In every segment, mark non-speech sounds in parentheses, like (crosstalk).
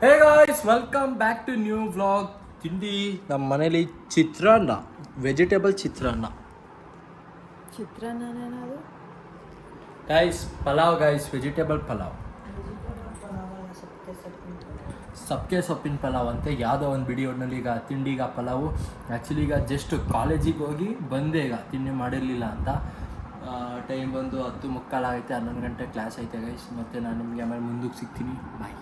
Hey guys welcome back to new vlog ತಿಂಡಿ ನಮ್ಮ ಮನೇಲಿ ಚಿತ್ರಾನ್ನ ವೆಜಿಟೇಬಲ್ ಚಿತ್ರಾನ್ನ ಚಿತ್ರಾನ್ನ guys pulao guys vegetable pulao. ಸಬ್ಕೆ ಸೊಪ್ಪಿನ ಪಲಾವ್ ಅಂತ ಯಾವುದೋ ಒಂದು ವಿಡಿಯೋನಲ್ಲಿ ಈಗ ತಿಂಡಿಗ ಪಲಾವು. ಆ್ಯಕ್ಚುಲಿ ಈಗ ಜಸ್ಟ್ ಕಾಲೇಜಿಗೆ ಹೋಗಿ ಬಂದೆ ಈಗ ತಿಂಡಿ ಮಾಡಿರಲಿಲ್ಲ ಅಂತ. ಟೈಮ್ ಬಂದು ಹತ್ತು ಮುಕ್ಕಾಲಾಗೈತೆ ಹನ್ನೊಂದು ಗಂಟೆ ಕ್ಲಾಸ್ ಐತೆ ಗೈಸ್ ಮತ್ತು ನಾನು ನಿಮಗೆ ಆಮೇಲೆ ಮುಂದಕ್ಕೆ ಸಿಗ್ತೀನಿ. ಬಾಯ್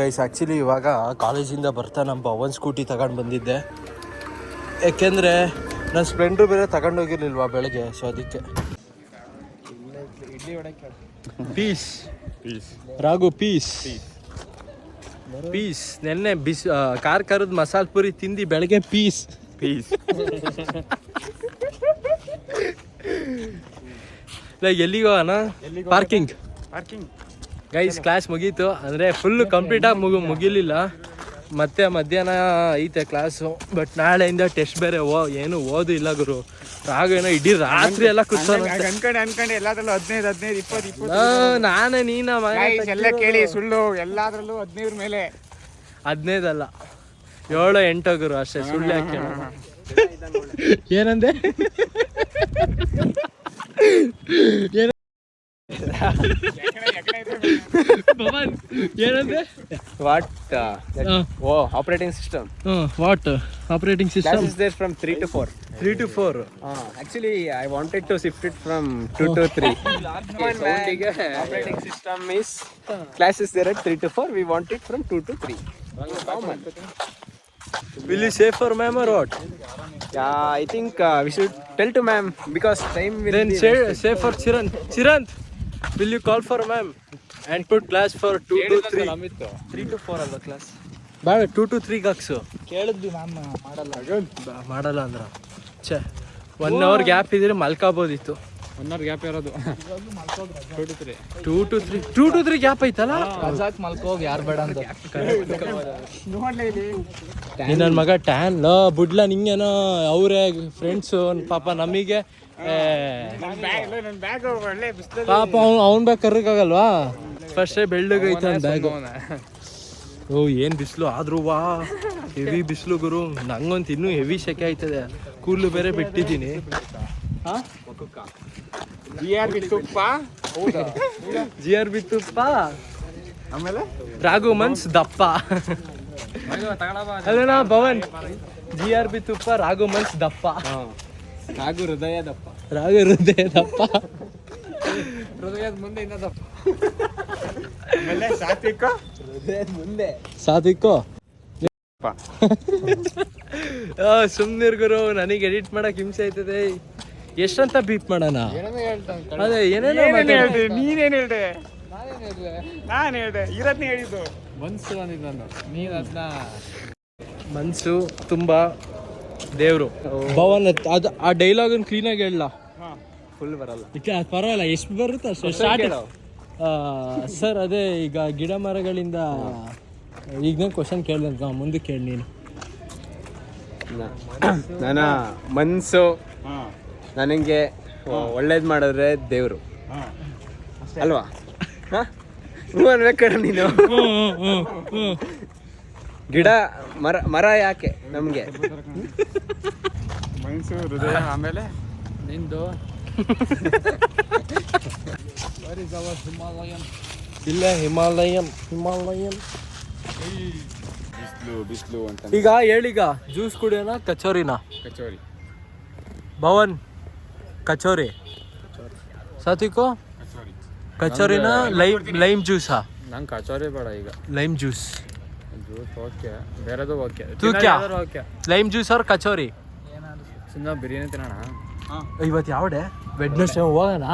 ಗೈಸ್ ಆ್ಯಕ್ಚುಲಿ ಇವಾಗ ಕಾಲೇಜಿಂದ ಬರ್ತಾ ನಮ್ಮ ಪವನ್ ಸ್ಕೂಟಿ ತಗೊಂಡು ಬಂದಿದ್ದೆ. ಯಾಕೆಂದರೆ ನನ್ನ ಸ್ಪ್ಲೆಂಡ್ರು ಬೇರೆ ತಗೊಂಡೋಗಿರ್ಲಿಲ್ವಾ ಬೆಳಗ್ಗೆ ಸೊ ಅದಕ್ಕೆ. Piece piece Raghu piece piece ನೆನ್ನೆ ಬಿಸ್ ಕಾರ್ ಖಾರದ ಮಸಾಲ ಪುರಿ ತಿಂದು ಬೆಳಗ್ಗೆ ಪೀಸ್ ಪೀಸ್ ಲೈಕ್ ಅಣ್ಣ? ಹೋಗೋಣ ಪಾರ್ಕಿಂಗ್ ಪಾರ್ಕಿಂಗ್ ಗೈಸ್ ಕ್ಲಾಸ್ ಮುಗೀತು. ಅಂದರೆ ಫುಲ್ಲು ಕಂಪ್ಲೀಟಾಗಿ ಮುಗು ಮುಗಿಲಿಲ್ಲ. ಮತ್ತೆ ಮಧ್ಯಾಹ್ನ ಐತೆ ಕ್ಲಾಸು ಬಟ್ ನಾಳೆಯಿಂದ ಟೆಸ್ಟ್ ಬೇರೆ. ಓ ಏನು ಓದು ಇಲ್ಲ ಗುರು. ರಾಘು ಏನೋ ಇಡೀ ರಾತ್ರಿ ಎಲ್ಲ ಕೂತ್ಕೊಂಡು ಅನ್ಕೊಂಡೆ ಅನ್ಕೊಂಡೆ. ಎಲ್ಲಾದ್ರಲ್ಲೂ ಹದಿನೈದು ಹದಿನೈದು ಇಪ್ಪತ್ತು ಇಪ್ಪತ್ತು ನಾನೇ ನೀನ ಎಲ್ಲ ಕೇಳಿ ಸುಳ್ಳು ಎಲ್ಲಾದ್ರಲ್ಲೂ ಹದಿನೈದ್ರ ಮೇಲೆ. ಹದಿನೈದಲ್ಲ ಏಳು ಎಂಟು ಗುರು ಅಷ್ಟೇ. ಸುಳ್ಳು ಯಾಕೆ? ಏನಂದೆ? (laughs) Bhavan ఏనంటే what oh operating system what operating system that is there from 3 to 4 3 to 4 actually I wanted to shift it from 2 to 3 operating system is classes there at 3 to 4 we want it from 2 to 3 common Will you say for ma'am or what? Yeah, I think uh, we should tell to ma'am because time will Then be say, say for Chirant. Chirant! Will you call for ma'am and put class for two to three three to four ಅಲ್ವಾ class ಬೇಡ two to three ಹಾಕ್ಸು ಕೇಳಿದ್ವಿ ma'am ಮಾಡಲ್ಲ. ಮಾಡಲ್ಲ ಅಂದ್ರ. ಛೇ one hour gap ಇದ್ರೆ ಮಲ್ಕೋಬೋದಿತ್ತು. ಒನ್ ಅವರ್ ಗ್ಯಾಪ್ ಇರೋದು. Two to three two to three gap ಐತಲ್ಲ? ಮಲ್ಕೋಗಿ ಯಾರು ಬೇಡ ಅಂತ. ನನ್ನ ಮಗ ಟ್ಯಾನ್ ಲೋ ಬುಡ್ಲ ನಿಂಗೇನೋ ಅವರೇ ಫ್ರೆಂಡ್ಸು ಪಾಪ ನಮಗೆ ಪಾಪ ಅವ್ನು ಅವ್ನು ಬ್ಯಾಗ್ ಕರ್ರಕ್ಕಾಗಲ್ವಾ? ಫಸ್ಟೇ ಬೆಳ್ಳಗೈತೆ ಅವ್ನ ಬ್ಯಾಗು ಓ ಏನು ಬಿಸಿಲು? ಆದ್ರೂ ವಾ. ಹೆವಿ ಬಿಸಿಲು ಗುರು. ನಂಗಂತ ಇನ್ನೂ ಹೆವಿ ಸೆಕೆ ಆಯ್ತದೆ. ಕೂದಲು ಬೇರೆ ಬಿಟ್ಟಿದ್ದೀನಿ. ಹಾ? ಆರ್ ಬಿ ತುಪ್ಪ ಜಿ ಆರ್ ಬಿ ತುಪ್ಪ ಆಮೇಲೆ? ರಾಘು ಮನ್ಸ್ ದಪ್ಪ. ಅಲ್ಲಣ್ಣ ಭವನ್. ಜಿ ಆರ್ ಬಿ ತುಪ್ಪ ರಾಘು ಮನ್ಸ್ ದಪ್ಪ. ರಾಘು ಹೃದಯ ದಪ್ಪ. ರಾಘು ಹೃದಯ ದಪ್ಪ. ಹೃದಯದ ಮುಂದೆ ಇನ್ನ ದಪ್ಪ. ಆಮೇಲೆ ಸಾತ್ವಿಕ? ಹೃದಯದ ಮುಂದೆ. ಸಾಧಿಕೋ ಸುಮ್ನಿರ್ ಗುರು ನನಗೆ ಎಡಿಟ್ ಮಾಡಕ್ ಹಿಂಸೆ ಆಯ್ತದೆ. ಎಷ್ಟಂತ ಬೀಪ್ ಮಾಡೋಣ? ಅದೇ ಏನೇನೋ. ಹೇಳ್ದೆ? ನೀನೇನ್ ಹೇಳ್ದೆ? ನಾನು ಹೇಳ್ದೆ. ಇರತ್ನೇ ಹೇಳಿದ್ದು. ಮನ್ಸು ಅಂದಿದ್ದು ನಾನು ನೀನು ಅದನ್ನ ಮನ್ಸು ತುಂಬಾ ದೇವ್ರು. ಭವನ್ ಅದು ಆ ಡೈಲಾಗನ್ನು ಕ್ಲೀನಾಗಿ ಹೇಳಲ್ಲ ಫುಲ್ ಬರಲ್ಲ. ಪರವಾಗಿಲ್ಲ ಎಷ್ಟು ಬರುತ್ತೆ ಅಷ್ಟು ಸ್ಟಾರ್ಟ್ ಸರ್ ಅದೇ ಈಗ ಗಿಡ ಮರಗಳಿಂದ ಈಗ ಕ್ವಶನ್ ಕೇಳಿದೆ ಮುಂದೆ ಕೇಳಿ ನೀನು. ನನ್ನ ಮನಸ್ಸು ಹಾ. ನನಗೆ ಒಳ್ಳೇದು ಮಾಡಿದ್ರೆ ದೇವರು. ಹಾ. ಅಲ್ವಾ? ಹಾ? ಹ್ಞೂ ನೀನು. ಗಿಡ ಮರ ಮರ ಯಾಕೆ ನಮಗೆ? ಮೈಸೂರು ಹೃದಯ ಆಮೇಲೆ? ನಿಂದು. ಇಲ್ಲ ಹಿಮಾಲಯನ್ ಹಿಮಾಲಯನ್. ಬಿಸಿಲು ಬಿಸಿಲು ಅಂತ. ಈಗ ಹೇಳೀಗ ಜ್ಯೂಸ್ ಕುಡಿಯೋಣ ಕಚೋರಿನ? ಕಚೋರಿ. ಭವನ್ ಕಚೋರಿ. ಸಾತ್ವಿಕೋ? ಕಚೋರಿ. ಕಚೋರಿನ ಲೈಮ್ ಲೈಮ್ ಜ್ಯೂಸಾ? ನಂಗೆ ಕಚೋರಿ ಬೇಡ ಈಗ. Lime juice. ಜ್ಯೂಸ್ ಓಕೆ ಬೇರೆದು ಓಕೆ. ತೂ ಕ್ಯಾ? ಓಕೆ. ಲೈಮ್ ಜ್ಯೂಸ್ ಅವ್ರ ಕಚೋರಿ. ಸುಮ್ಮನೆ ಬಿರಿಯಾನಿ ತಿನ್ನೋಣ. ಇವತ್ತು ಯಾವಡೆ ವೆಡ್ನೆಸ್ಡೇ ಹೋಗೋಣ.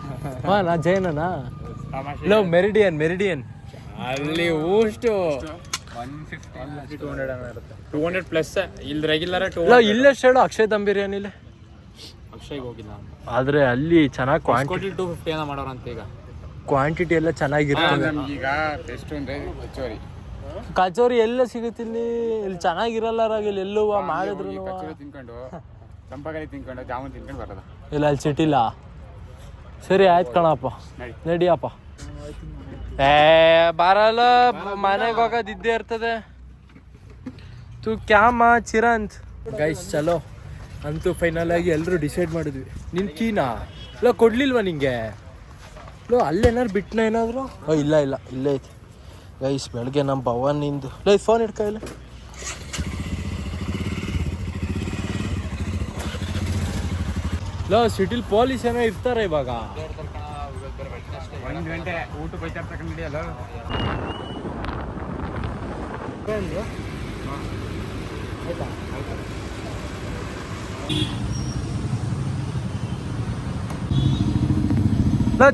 (laughs) ಹೋಗೋಣ ಜೈನನಾ ಲೋ ಮೆರಿಡಿಯನ್ ಮೆರಿಡಿಯನ್. ಅಲ್ಲಿ ಊಷ್ಟು. ಟೂ ಹಂಡ್ರೆಡ್ ಇರುತ್ತೆ ಟೂ ಹಂಡ್ರೆಡ್ ಪ್ಲಸ್ ಇಲ್ಲಿ ರೆಗ್ಯುಲರ್ ಟೂ ಇಲ್ಲ ಇಲ್ಲೆಷ್ಟು ಹೇಳು? ಅಕ್ಷಯ್ ದಮ್ ಬಿರಿಯಾನಿಲೆ ಅಕ್ಷಯ್ಗೆ ಹೋಗಿಲ್ಲ ಆದ್ರೆ ಅಲ್ಲಿ ಚೆನ್ನಾಗಿ ಕ್ವಾಂಟಿಟಿ ಕೋಟಿ ಟೂ ಫಿಫ್ಟಿ ಏನೋ ಮಾಡೋರಂತ ಈಗ. ಕ್ವಾಂಟಿಟಿ ಎಲ್ಲ ಚೆನ್ನಾಗಿರ್ತದೆ ಈಗ ಬೆಸ್ಟ್ ಅಂದ್ರೆ ಕಚೋರಿ. ಕಚೋರಿ ಎಲ್ಲ ಸಿಗುತ್ತಿಲ್ಲಿ ಇಲ್ಲಿ. ಇಲ್ಲಿ ಚೆನ್ನಾಗಿರಲ್ಲ ರಾಗ್ ಇಲ್ಲಿ ಎಲ್ಲುವ ಮಾಡಿದ್ರು ಕಚೋರಿ ತಿನ್ಕೊಂಡು ಚಂಪಾಗಲಿ ತಿನ್ಕೊಂಡು ಜಾಮೂನ್ ತಿನ್ಕೊಂಡು ಬರೋದ. ಇಲ್ಲ ಅಲ್ಲಿ ಸಿಟಿಲ್ಲ ಸರಿ ಆಯ್ತು ಕಣಪ್ಪ. ನಡಿಯಪ್ಪ. ಏ ಬರಲ್ಲ. ಮನೆಗೆ ಹೋಗೋದು ಇದ್ದೇ ಇರ್ತದೆ. ತು ಕ್ಯಾಮ ಚಿರಂತ್. ಗೈಸ್ ಚಲೋ. ಅಂತೂ ಫೈನಲ್ ಆಗಿ ಎಲ್ಲರೂ ಡಿಸೈಡ್ ಮಾಡಿದ್ವಿ. ನಿನ್ ಕೀನಾ? ಇಲ್ಲ ಕೊಡ್ಲಿಲ್ವಾ ನಿಂಗೆ? ಲೋ ಅಲ್ಲೇನಾರು ಬಿಟ್ನ ಏನಾದ್ರು? ಓ ಇಲ್ಲ ಇಲ್ಲ. ಇಲ್ಲೇ ಐತಿ. ಗೈಸ್ ಬೆಳಗ್ಗೆ ನಮ್ಮ ಭವನಿಂದು ಲೈ ಫೋನ್ ಇಟ್ಕ ಇಲ್ಲ ಲೋ ಸಿಟಿಲ್ ಪೊಲೀಸ್ ಏನೋ ಇರ್ತಾರೆ ಇವಾಗ. ಚಿರಂತಿಲ್ ಗಂಟೆ ಊಟ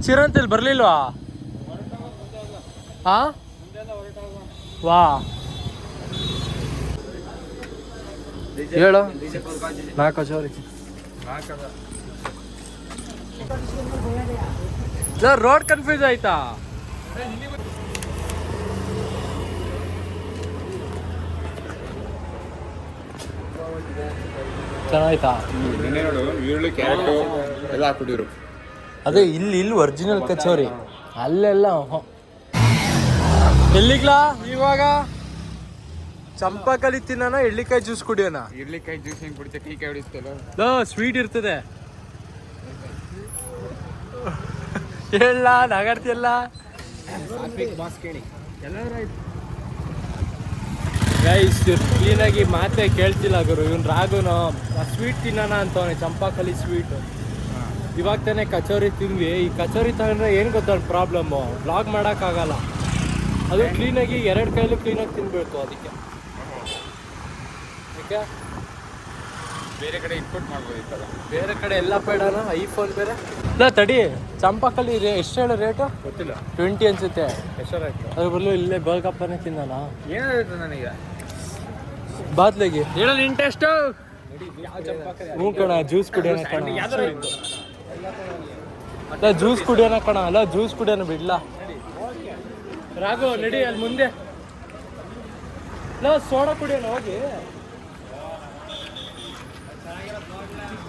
ಚಿರಂತ್ ಇಲ್ಲಿ ಬರ್ಲಿಲ್ವಾ? ಹಾ ವಾ ಹೇಳು. ನಾಲ್ಕು ಸಾರಿ ರೋಡ್ ಕನ್ಫ್ಯೂಸ್ ಆಯ್ತಾ? ಚೆನ್ನಾಯ್ತಾ? ಎಲ್ಲ ಹಾಕ್ಬಿಟ್ಟಿರು ಅದೇ ಇಲ್ಲಿ ಇಲ್ಲಿ ಒರಿಜಿನಲ್ ಕಚೋರಿ. ಅಲ್ಲೆಲ್ಲ. ಎಲ್ಲಿಗ್ಲಾ? ಇವಾಗ ಚಂಪಕಲಿ ತಿನ್ನೋಣ ಎಳ್ಳಿಕಾಯಿ ಜ್ಯೂಸ್ ಕುಡಿಯೋಣ. ಇಡ್ಲಿಕಾಯಿ ಜ್ಯೂಸ್ ಹೆಂಗ್ ಕುಡಿತ? ಕೈ ಕೈ ಹೊಡಿಸ್ತಲ್ಲ ಸ್ವೀಟ್ ಇರ್ತದೆ. ಹೇಳ ನಗಾಡ್ತಿಯಲ್ಲ ಗೈಸ್ ಕ್ಲೀನಾಗಿ ಮಾತೆ ಕೇಳ್ತಿಲ್ಲ ಗುರು. ಇವ್ನು ಆ ಸ್ವೀಟ್ ತಿನ್ನೋಣ ಅಂತವನೆ ಚಂಪಾಕಲಿ ಸ್ವೀಟ್ ಇವಾಗ ತಾನೇ ಕಚೋರಿ ತಿಂದ್ವಿ. ಈ ಕಚೋರಿ ತಗೊಂಡ್ರೆ ಏನು ಗೊತ್ತ ಪ್ರಾಬ್ಲಮ್ಮು ಬ್ಲಾಗ್ ಮಾಡೋಕ್ಕಾಗಲ್ಲ. ಅದು ಕ್ಲೀನಾಗಿ ಎರಡು ಕೈಲೂ ಕ್ಲೀನಾಗಿ ತಿನ್ಬೇಕು ಅದಕ್ಕೆ. ಓಕೆ? ಬೇರೆ ಕಡೆ ಇನ್ಪುಟ್ ಮಾಡ್ಬೋದಿತ್ತಲ್ಲ ಬೇರೆ ಕಡೆ ಎಲ್ಲ ಬೇಡನ? ಐಫೋನ್ ಬೇರೆ? ಇಲ್ಲ ತಡಿ. ಚಂಪಕಲ್ಲಿ ಎಷ್ಟು ಹೇಳು ರೇಟು ಗೊತ್ತಿಲ್ಲ. ಟ್ವೆಂಟಿ ಅನ್ಸುತ್ತೆ. ಅದ್ರ ಬದಲು ಇಲ್ಲೇ ಗೋಲ್ಗಪ್ಪನೇ ತಿನ್ನೋಣ. ಏನಾಗುತ್ತೆ ನನಗೆ. ಬಾದ್ಲೆಗೆ. ಹೇಳಲ್ಲ ಇಂಟ್ರೆಸ್ಟು ಹ್ಞೂ ಕಣ ಜ್ಯೂಸ್ ಕುಡಿಯೋಣ ಕಣ. ಅಲ್ಲ ಜ್ಯೂಸ್ ಕುಡಿಯೋಣ ಕಣ. ಅಲ್ಲ ಜ್ಯೂಸ್ ಕುಡಿಯೋಣ ಬಿಡ್ಲ. ರಾಘು ನಡಿ ಅಲ್ಲಿ ಮುಂದೆ. ಇಲ್ಲ ಸೋಡಾ ಕುಡಿಯೋಣ ಹೋಗಿ.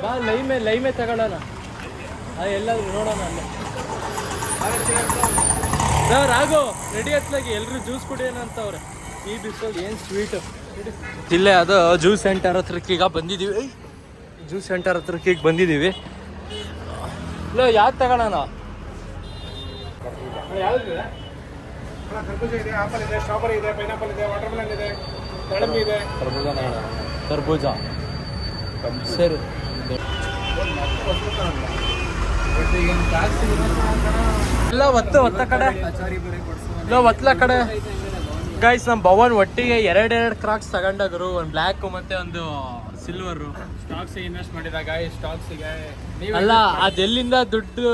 ಬಾ ಲೈಮೆ ಲೈಮೆ ತಗೊಳ್ಳೋಣ. ಅದು ಎಲ್ಲಾದ್ರೂ ನೋಡೋಣ ಅಲ್ಲೇ. ಲೋ, ರಾಘು ರೆಡಿ ಹತ್ಲಾಗಿ ಎಲ್ಲರೂ ಜ್ಯೂಸ್ ಕುಡಿಯೋಣ ಅಂತವ್ರೆ ಈ ಬಿಸಿಲು ಏನು ಸ್ವೀಟು ಇಲ್ಲೇ ಅದು ಜ್ಯೂಸ್ ಸೆಂಟರ್ ಹತ್ರಕ್ಕೆ ಈಗ ಬಂದಿದ್ದೀವಿ ಜ್ಯೂಸ್ ಸೆಂಟರ್ ಹತ್ರಕ್ಕೆ ಈಗ ಬಂದಿದ್ದೀವಿ ಇಲ್ಲ ಯಾವ್ದು ತಗೊಳ್ಳೋಣ? ಕರ್ಬೂಜ ಇದೆ ಆಪಲ್ ಇದೆ ಸ್ಟ್ರಾಬೆರಿ ಇದೆ ಪೈನಾಪಲ್ ಇದೆ ವಾಟರ್ ಮೆಲನ್ ಇದೆ ದಾಳಿಂಬೆ ಇದೆ. ಕರ್ಬೂಜ ಸರಿ. ಇಲ್ಲ ಒತ್ತು ಒತ್ತ ಕಡೆ. ಇಲ್ಲ ಒತ್ತಲ ಕಡೆ. ಗೈಸ್ ನಮ್ಮ ಭವನ್ ಒಟ್ಟಿಗೆ ಎರಡೆರಡು ಕ್ರಾಕ್ಸ್ ತಗೊಂಡಾಗರು ಒಂದು ಬ್ಲ್ಯಾಕ್ ಮತ್ತೆ ಒಂದು ಸಿಲ್ವರು ಸ್ಟಾಕ್ಸ್ ಇನ್ವೆಸ್ಟ್ ಮಾಡಿದ ಗಾಯ್ಸ್ ಸ್ಟಾಕ್ಸಿಗೆ ಅಲ್ಲ ಅದೆಲ್ಲಿಂದ ದುಡ್ಡು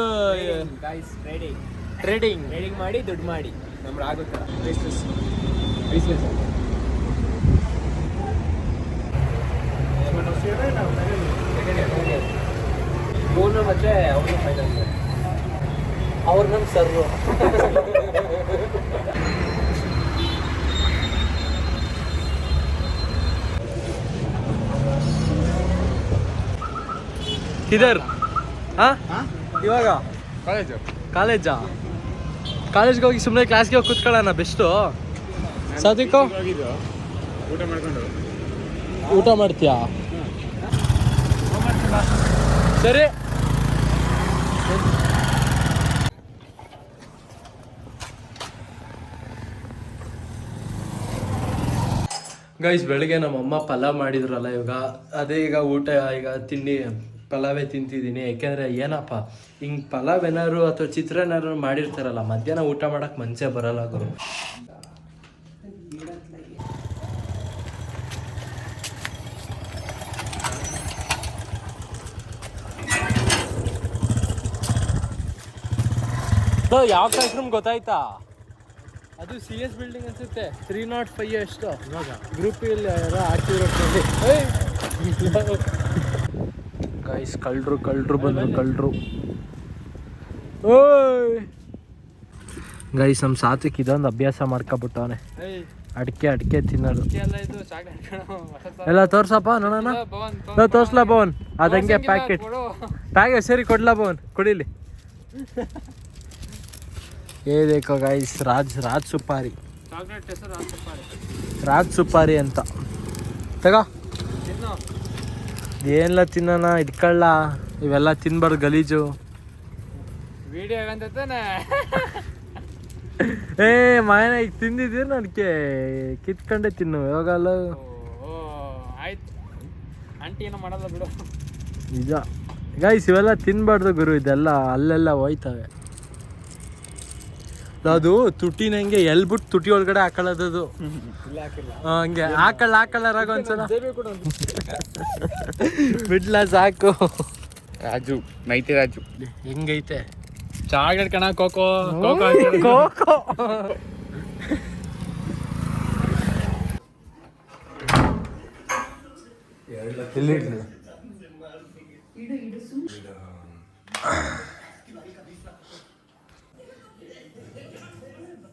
ರೆಡಿ ಟ್ರೇಡಿಂಗ್ ಟ್ರೇಡಿಂಗ್ ಮಾಡಿ ದುಡ್ಡು ಮಾಡಿ. ನಮ್ಗೆ ಆಗುತ್ತೆ. ಮೂರು ಮತ್ತೆ ಅವ್ರು ಫೈನಲ್ ಅವ್ರು ನಮ್ಮ ಸರ್ರು ಇದರ್ ಹಾ? ಇವಾಗ? ಕಾಲೇಜು? ಕಾಲೇಜಾ? ಕಾಲೇಜ್ಗೆ ಹೋಗಿ ಸುಮ್ಮನೆ ಕ್ಲಾಸ್ಗೆ ಹೋಗಿ ಕೂತ್ಕೊಳ್ಳೋಣ ಬೆಸ್ಟು ಹೋಗಿದ್ದು ಊಟ ಮಾಡ್ಕೊಂಡು ಊಟ ಮಾಡ್ತೀಯಾ? ಸರಿ. ಗೈಸ್ ಬೆಳಿಗ್ಗೆ ನಮ್ಮ ಅಮ್ಮ ಪಲಾವ್ ಮಾಡಿದ್ರಲ್ಲ ಇವಾಗ. ಅದೇ ಈಗ ಊಟ, ಈಗ ತಿಂಡಿ. ಪಲಾವೇ ತಿಂತಿದ್ದೀನಿ. ಯಾಕೆಂದರೆ ಏನಪ್ಪ ಹಿಂಗೆ ಪಲಾವ್ ಏನಾದ್ರು ಅಥವಾ ಚಿತ್ರ ಏನಾದ್ರು ಮಾಡಿರ್ತಾರಲ್ಲ ಮಧ್ಯಾಹ್ನ ಊಟ ಮಾಡೋಕ್ಕೆ ಮನಸ್ಸೇ ಬರಲ್ಲ ಗುರು. ಯಾವ ಕ್ಲಾಸ್ ರೂಮ್ ಗೊತ್ತಾಯ್ತಾ? ಅದು ಸಿ ಎಸ್ ಬಿಲ್ಡಿಂಗ್ ಅನ್ಸುತ್ತೆ. ತ್ರೀ ನಾಟ್ ಫೈವ್ ಎಷ್ಟು ಗ್ರೂಪ್ ಇಲ್ಲಿ ಯಾರೋ ಹಾಕಿರೋದ್ರಲ್ಲಿ. ಗೈಸ್ ಕಳ್ರು ಕಳ್ರು ಬಂದ್ರು ಕಳ್ರು ಓಯ್! ಗೈಸ್ ನಮ್ಮ ಸಾತ್ವಿಕ್ ಇದೊಂದು ಅಭ್ಯಾಸ ಮಾಡ್ಕೊಬಿಟ್ಟವನೆ. ಅಡಿಕೆ ಅಡಿಕೆ ತಿನ್ನೋದು. ಎಲ್ಲ ತೋರ್ಸಪ್ಪ ನೋಡೋಣ ತೋರ್ಸ್ಲ ಭವನ್? ಅದಂಗೆ ಪ್ಯಾಕೆಟ್ ಪ್ಯಾಕೆಟ್ ಸರಿ ಕೊಡ್ಲಾ ಭವನ್? ಕುಡಿಲಿ (laughs) ಏ ಬೇಕೋ ಗೈಸ್ ರಾಜ್ ರಾಜ್ ಸುಪಾರಿ. ರಾಜ್ ಸುಪಾರಿ. ಅಂತ. ತಗೋ. ಏನೆಲ್ಲ ತಿನ್ನೋಣ ಇದ್ಕೊಳ್ಳ? ಇವೆಲ್ಲ ತಿನ್ಬಾರ್ದು ಗಲೀಜು. ವಿಡಿಯೋ ಏ ಮಾಯನ ಈಗ ತಿಂದಿದ್ದೀರ ನನಗೆ ಕಿತ್ಕೊಂಡೆ ತಿನ್ನು ಯಾವಾಗಲ್ಲ ಆಯ್ತು. ಆಂಟಿ ಏನೋ ಮಾಡಲ್ಲ ಬಿಡು. ನಿಜ. ಗಾಯ್ಸ್ ಇವೆಲ್ಲ ತಿನ್ಬಾರ್ದು ಗುರು ಇದೆಲ್ಲ ಅಲ್ಲೆಲ್ಲ ಹೋಯ್ತವೆ. ಅದು ತುಟಿನಂಗೆ ಎಲ್ಬಿಟ್ಟು ತುಟಿ ಒಳಗಡೆ ಹಾಕೊಳ್ಳೋದದು. ಹಂಗೆ ಹಾಕಲ್ಲ ಹಾಕಳರಾಗ ಒಂದ್ಸಲ. ಬಿಡ್ಲ ಸಾಕು. ರಾಜು ನೈತಿ ರಾಜು. ಹೆಂಗೈತೆ? ಚಾಕ್ಲೇಟ್ ಕಣ ಕೋಕೋ ಕೋಕೋ ಕೋಕೋ.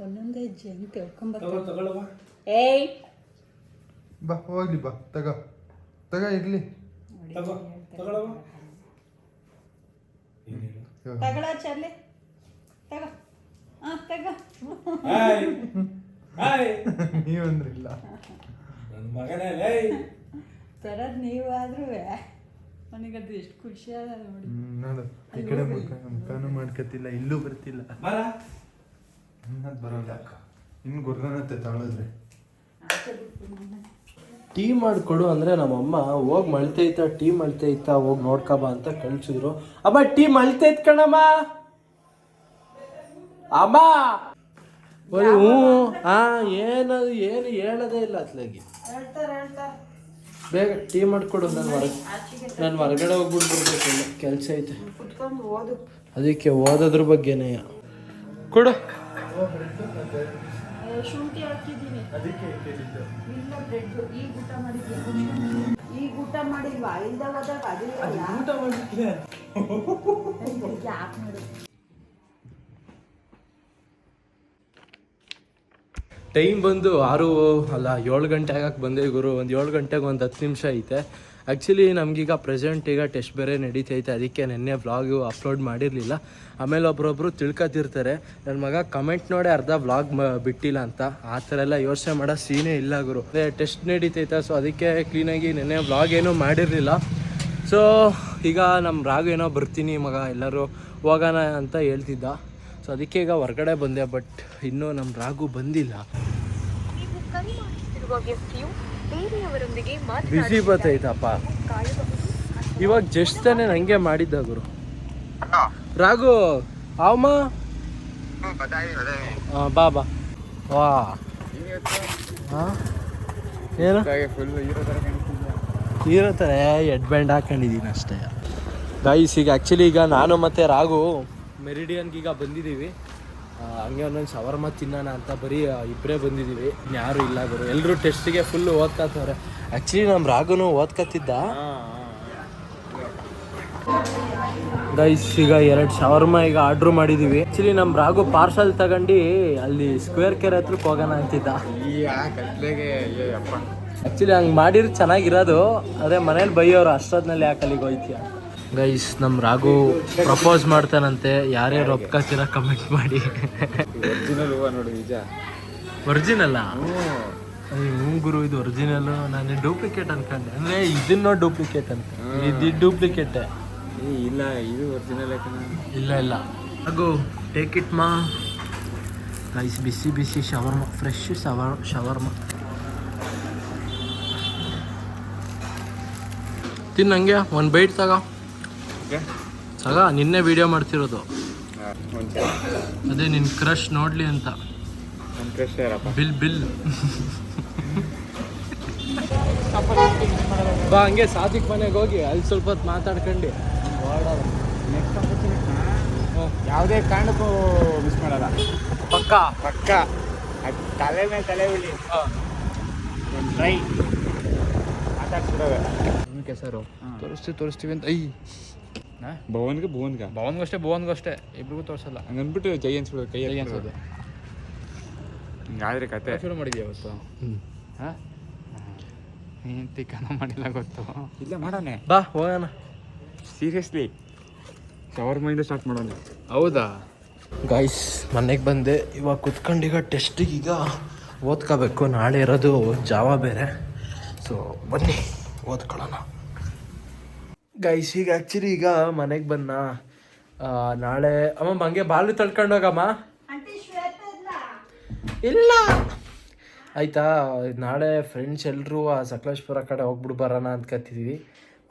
ಒಂದೊಂದೇ ಹೆಜ್ಜೆ ಹೆಂಗೆ ತಿಳ್ಕೊಂಬರ್ತಾರೆ ಏಯ್! ಬಾ ಹೋಗ್ಲಿ ಬಾ ತಗೋ. ತಗೋ ಇರ್ಲಿ. ತಗೊಳ ಚರ್ಲಿ. ತಗೋ. ಹಾಂ ತಗೋ. ನೀವಂದ್ರಿಲ್ಲ ತರದ್ ನೀವಾದ್ರೂ ನನಗದು ಎಷ್ಟು ಖುಷಿ ಅದ ನೋಡಿ. ಹ್ಮ್, ನೋಡು ಈ ಕಡೆ ಮುಖ ಮುಖನೂ ಮಾಡ್ಕತಿಲ್ಲ ಇಲ್ಲೂ ಬರ್ತಿಲ್ಲ. ಅನ್ನೋದು ಬರೋಲ್ಲ ಇನ್ನು ಗುರ್ಗನತ್ತೆ ತಗೊಳಿದ್ರೆ ಟೀ ಮಾಡಿಕೊಡು ಅಂದರೆ ನಮ್ಮಮ್ಮ ಹೋಗಿ ಮಳ್ತೈತ ಟೀ ಮಳ್ತೈತ ಹೋಗಿ ನೋಡ್ಕಬ ಅಂತ ಕಳ್ಸಿದ್ರು. ಅಮ್ಮ ಟೀ ಮಳ್ತೈತ್ ಕಣಮ್ಮ. ಅಮ್ಮ. ಬರೀ ಹ್ಞೂ ಹಾಂ ಏನದು ಏನು ಹೇಳೋದೇ ಇಲ್ಲ ಅತ್ಲಾಗಿ. ಹೇಳ್ತಾರೆ ಹೇಳ್ತಾರೆ ಬೇಗ ಟೀ ಮಾಡಿಕೊಡು ನಾನು ಹೊರಗೆ ನಾನು ಹೊರಗಡೆ ಹೋಗ್ಬಿಟ್ಟು ಬರ್ಬೇಕು ಕೆಲಸ ಐತೆ. ಅದಕ್ಕೆ ಓದೋದ್ರ ಬಗ್ಗೆನೇ. ಕೊಡು. ಶುಂಠಿ ಹಾಕಿದ್ದೀನಿ. ಇಲ್ಲ ಬ್ರೆಡ್ ಈಗ ಊಟ ಮಾಡಿದ್ವಿ ಈಗ ಊಟ ಮಾಡಿಲ್ವಾ? ಇಲ್ದ ಹೋದಾಗ ಅದೇ ಯಾಕೆ ಮಾಡಿ ಟೈಮ್ ಬಂದು ಆರು ಅಲ್ಲ ಏಳು ಗಂಟೆ ಆಗಕ್ಕೆ ಬಂದೆ ಗುರು. ಒಂದು ಏಳು ಗಂಟೆಗೆ ಒಂದು ಹತ್ತು ನಿಮಿಷ ಐತೆ. ಆ್ಯಕ್ಚುಲಿ ನಮಗೀಗ ಪ್ರೆಸೆಂಟ್ ಈಗ ಟೆಸ್ಟ್ ಬೇರೆ ನಡೀತೈತೆ. ಅದಕ್ಕೆ ನಿನ್ನೆ ವ್ಲಾಗು ಅಪ್ಲೋಡ್ ಮಾಡಿರಲಿಲ್ಲ. ಆಮೇಲೆ ಒಬ್ಬರೊಬ್ಬರು ತಿಳ್ಕೊತಿರ್ತಾರೆ. ನನ್ನ ಮಗ ಕಮೆಂಟ್ ನೋಡಿ ಅರ್ಧ ವ್ಲಾಗ್ ಬಿಟ್ಟಿಲ್ಲ ಅಂತ. ಆ ಥರ ಎಲ್ಲ ಯೋಚನೆ ಮಾಡೋ ಸೀನೇ ಇಲ್ಲ ಗುರು. ಅದೇ ಟೆಸ್ಟ್ ನಡೀತೈತೆ. ಸೊ ಅದಕ್ಕೆ ಕ್ಲೀನಾಗಿ ನಿನ್ನೆ ವ್ಲಾಗ್ ಏನೂ ಮಾಡಿರಲಿಲ್ಲ. ಸೊ ಈಗ ನಮ್ಮ ರಾಗು ಏನೋ ಬರ್ತೀನಿ ಮಗ, ಎಲ್ಲರೂ ಹೋಗೋಣ ಅಂತ ಹೇಳ್ತಿದ್ದ. ಸೊ ಅದಕ್ಕೆ ಈಗ ಹೊರಗಡೆ ಬಂದೆ ಬಟ್ ಇನ್ನೂ ನಮ್ಮ ರಾಗು ಬಂದಿಲ್ಲ. ನೀವು ಬತ್ ಐತಪ್ಪ ಬೇರೆಯವರೊಂದಿಗೆ ಬಿಸಿ ಇವಾಗ ಜಸ್ಟ್ ತಾನೇ ನಂಗೆ ಮಾಡಿದ್ದ ಗುರು. ರಾಘು ಅವಮ್ಮ ಬಾ ಬಾ. ವಾ. ಹಾ? ಏನು? ಹೀರೋ ಥರ ಹೆಡ್ ಬ್ಯಾಂಡ್ ಹಾಕೊಂಡಿದ್ದೀನಿ ಅಷ್ಟೇ. ಗೈಸ್ ಈಗ ಆ್ಯಕ್ಚುಲಿ ಈಗ ನಾನು ಮತ್ತು ರಾಘು ಮೆರಿಡಿಯನ್ಗೆ ಈಗ ಬಂದಿದ್ದೀವಿ. ಹಂಗೆ ಒಂದೊಂದು ಶವರ್ಮ ತಿನ್ನೋಣ ಅಂತ ಬರೀ ಇಬ್ಬರೇ ಬಂದಿದ್ದೀವಿ ಯಾರು ಇಲ್ಲ ಗುರು. ಎಲ್ಲರೂ ಟೆಸ್ಟಿಗೆ ಫುಲ್ ಓದ್ಕೊತವ್ರೆ ಆ್ಯಕ್ಚುಲಿ ನಮ್ಮ ರಾಗುನು ಓದ್ಕೊತಿದ್ದ ಗೈಸ್ ಈಗ ಎರಡು ಶವರ್ಮ ಈಗ ಆರ್ಡ್ರ್ ಮಾಡಿದ್ದೀವಿ ಆ್ಯಕ್ಚುಲಿ ನಮ್ಮ ರಾಘು ಪಾರ್ಸಲ್ ತಗೊಂಡು ಅಲ್ಲಿ ಸ್ಕ್ವೇರ್ ಕೆರೆ ಹತ್ರಕ್ಕೆ ಹೋಗೋಣ ಅಂತಿದ್ದ. ಆ್ಯಕ್ಚುಲಿ ಹಂಗೆ ಮಾಡಿದ್ರೆ ಚೆನ್ನಾಗಿರೋದು. ಅದೇ ಮನೇಲಿ ಬೈಯೋರು ಅಷ್ಟೊತ್ತಿನಲ್ಲಿ ಯಾಕೆ ಅಲ್ಲಿಗೆ ಹೋಯ್ತೀಯ. ಗೈಸ್ ನಮ್ಮ ರಾಘು ಪ್ರಪೋಸ್ ಮಾಡ್ತಾನಂತೆ. ಯಾರ್ಯಾರು ಒಪ್ಕೊತೀರ ಕಮೆಂಟ್ ಮಾಡಿ. ಒರಿಜಿನಲ್ಲ ಹ್ಞೂ ಗುರು ಇದು ಒರಿಜಿನಲ್ ನಾನು ಡೂಪ್ಲಿಕೇಟ್ ಅನ್ಕೊಂಡೆ. ಅಂದ್ರೆ ಇದನ್ನ ಡೂಪ್ಲಿಕೇಟ್ ಅಂತ. ಇದು ಡೂಪ್ಲಿಕೇಟ್ ಏ ಇಲ್ಲ ಇದು ಒರಿಜಿನಲ್ ಇಲ್ಲ ಇಲ್ಲ. ಹಾಗೂ ಟೇಕ್ ಇಟ್ ಮಾ. ಗೈಸ್ ಬಿಸಿ ಬಿಸಿ ಶವರ್ಮ ಫ್ರೆಶ್ ಶವರ್ ಶವರ್ಮ ತಿನ್ನಂಗೆ ಒಂದು ಬೈಟ್ ತಗೋ. ತಗ ನಿನ್ನೆ ವಿಡಿಯೋ ಮಾಡ್ತಿರೋದು. ಅದೇ ನಿನ್ನ ಕ್ರಶ್ ನೋಡ್ಲಿ ಅಂತ. ನನ್ನ ಕ್ರಶ್ ಯಾರಪ್ಪ? Bill bill. ಬಾ ಹಂಗೆ ಸಾದಿಕ್ ಮನೆಗೆ ಹೋಗಿ ಅಲ್ಲಿ ಸ್ವಲ್ಪ ಹೊತ್ತು ಮಾತಾಡ್ಕೊಂಡು. ಯಾವುದೇ ಕಾರಣಕ್ಕೂ ಮಿಸ್ ಮಾಡಲ್ಲ. ಪಕ್ಕ? ಪಕ್ಕ. ತಲೆ ಮೇಲೆ ತಲೆ ಬಿಡಿ ಒಂದು ಟ್ರೈ ಮಾತಾಡ್ಸ್ಬಿಡವೆ. ಕೆಸರು. ತೋರಿಸ್ತೀವಿ ತೋರಿಸ್ತೀವಿ ಅಂತ. ಐ. ಭವನ್ಗೆ ಭುವನ್ಗೆ ಭವನ್ಗೂ? ಅಷ್ಟೇ ಭುವನ್ಗೂ ಅಷ್ಟೇ ಇಬ್ರಿಗೂ ತೋರಿಸಲ್ಲ. ಹಂಗೆ ಅಂದ್ಬಿಟ್ಟು ಜೈ ಅನ್ಸ್ಬಿಡೋದು ಕೈ ಜೈ ಅನ್ಸೋದು ಹಿಂಗಾದ್ರೆ ಕತೆ. ಶುರು ಮಾಡಿದ್ಯಾ ಇವತ್ತು ಹಾಂ? ಏನು ತಿಕ್ಕನ ಮಾಡಿಲ್ಲ ಗೊತ್ತು. ಇಲ್ಲ ಮಾಡೋಣ. ಬಾ ಹೋಗೋಣ. ಸೀರಿಯಸ್ಲಿ ಶವರ್ ಮೈಂದ ಸ್ಟಾರ್ಟ್ ಮಾಡೋಣ. ಹೌದಾ? ಗಾಯ್ಸ್ ಮನೆಗೆ ಬಂದೆ. ಇವಾಗ ಕುತ್ಕೊಂಡೀಗ ಟೆಸ್ಟಿಗೆ ಈಗ ಓದ್ಕೋಬೇಕು. ನಾಳೆ ಇರೋದು ಜಾವ ಬೇರೆ. ಸೊ ಬನ್ನಿ ಓದ್ಕೊಳ್ಳೋಣ. ಗೈಸ್ ಈಗ ಆ್ಯಕ್ಚುಲಿ ಈಗ ಮನೆಗೆ ಬನ್ನ. ನಾಳೆ ಅಮ್ಮ ಹಂಗೆ ಬಾಲು ತಳ್ಕೊಂಡೋಗಮ್ಮ ಇಲ್ಲ? ಆಯಿತಾ ನಾಳೆ ಫ್ರೆಂಡ್ಸ್ ಎಲ್ಲರೂ ಆ ಸಕಲೇಶ್ಪುರ ಕಡೆ ಹೋಗ್ಬಿಟ್ಟು ಬರೋಣ ಅಂದ್ಕೊತಿದ್ದೀವಿ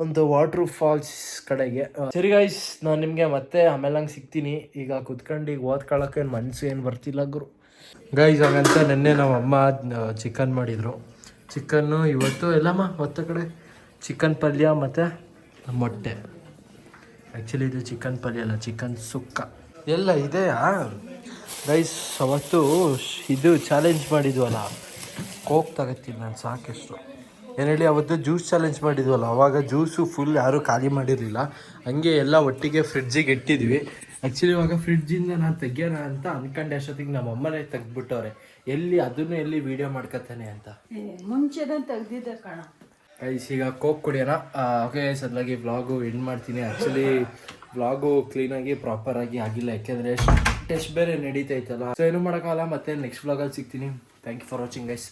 ಒಂದು ವಾಟ್ರ್ ಫಾಲ್ಸ್ ಕಡೆಗೆ. ಸರಿ ಗೈಸ್ ನಾನು ನಿಮಗೆ ಮತ್ತೆ ಆಮೇಲೆ ಹಂಗೆ ಸಿಗ್ತೀನಿ. ಈಗ ಕುತ್ಕೊಂಡು ಈಗ ಓದ್ಕೊಳ್ಳೋಕೆ ಮನಸ್ಸು ಏನು ಬರ್ತಿಲ್ಲ ಗುರು. ಗೈಸ್ ಹಾಗಂತ ನಿನ್ನೆ ನಮ್ಮ ಅಮ್ಮ ಚಿಕನ್ ಮಾಡಿದರು. ಚಿಕನ್ನು ಇವತ್ತು ಎಲ್ಲಮ್ಮ ಹೊತ್ತ ಕಡೆ. ಚಿಕನ್ ಪಲ್ಯ ಮತ್ತು ಮೊಟ್ಟೆ. ಆ್ಯಕ್ಚುಲಿ ಇದು ಚಿಕನ್ ಪಲ್ಯ ಅಲ್ಲ ಚಿಕನ್ ಸುಕ್ಕ. ಎಲ್ಲ ಇದೆ ರೈಸ್ ಅವತ್ತು ಇದು ಚಾಲೆಂಜ್ ಮಾಡಿದ್ವಲ್ಲ? ಕೋಕ್ ತಗೋತೀನಿ ನಾನು ಸಾಕೆಷ್ಟು. ಏನು ಹೇಳಿ ಅವತ್ತು ಜ್ಯೂಸ್ ಚಾಲೆಂಜ್ ಮಾಡಿದ್ವಲ್ಲ? ಅವಾಗ ಜ್ಯೂಸು ಫುಲ್ ಯಾರೂ ಖಾಲಿ ಮಾಡಿರಲಿಲ್ಲ. ಹಂಗೆ ಎಲ್ಲ ಒಟ್ಟಿಗೆ ಫ್ರಿಡ್ಜಿಗೆ ಇಟ್ಟಿದ್ವಿ. ಆ್ಯಕ್ಚುಲಿ ಇವಾಗ ಫ್ರಿಡ್ಜಿಂದ ನಾನು ತೆಗಿಯೋಣ ಅಂತ ಅಂದ್ಕೊಂಡೆ ಅಷ್ಟೊತ್ತಿಗೆ ನಮ್ಮ ಅಮ್ಮನೇ ತೆಗ್ದ್ಬಿಟ್ಟವ್ರೆ. ಎಲ್ಲಿ ಅದನ್ನು ಎಲ್ಲಿ ವೀಡಿಯೋ ಮಾಡ್ಕೊತಾನೆ ಅಂತ? ಮುಂಚೆನೇ ತೆಗ್ದಿದ್ದೆ ಕಣ. ಗೈಸ್ ಈಗ ಕೋಕ್ ಕುಡಿಯೋಣ. ಓಕೆ ಸದ್ಲಾಗಿ ವ್ಲಾಗು ಎಂಡ್ ಮಾಡ್ತೀನಿ. ಆ್ಯಕ್ಚುಲಿ ವ್ಲಾಗು ಕ್ಲೀನಾಗಿ ಪ್ರಾಪರಾಗಿ ಆಗಿಲ್ಲ. ಯಾಕೆಂದರೆ ಟೆಸ್ಟ್ ಬೇರೆ ನಡೀತೈತಲ್ಲ. ಸೊ ಏನು ಮಾಡೋಕ್ಕಾಗಲ್ಲ, ಮತ್ತೆ ನೆಕ್ಸ್ಟ್ ವ್ಲಾಗಲ್ಲಿ ಸಿಗ್ತೀನಿ. Thank you for watching guys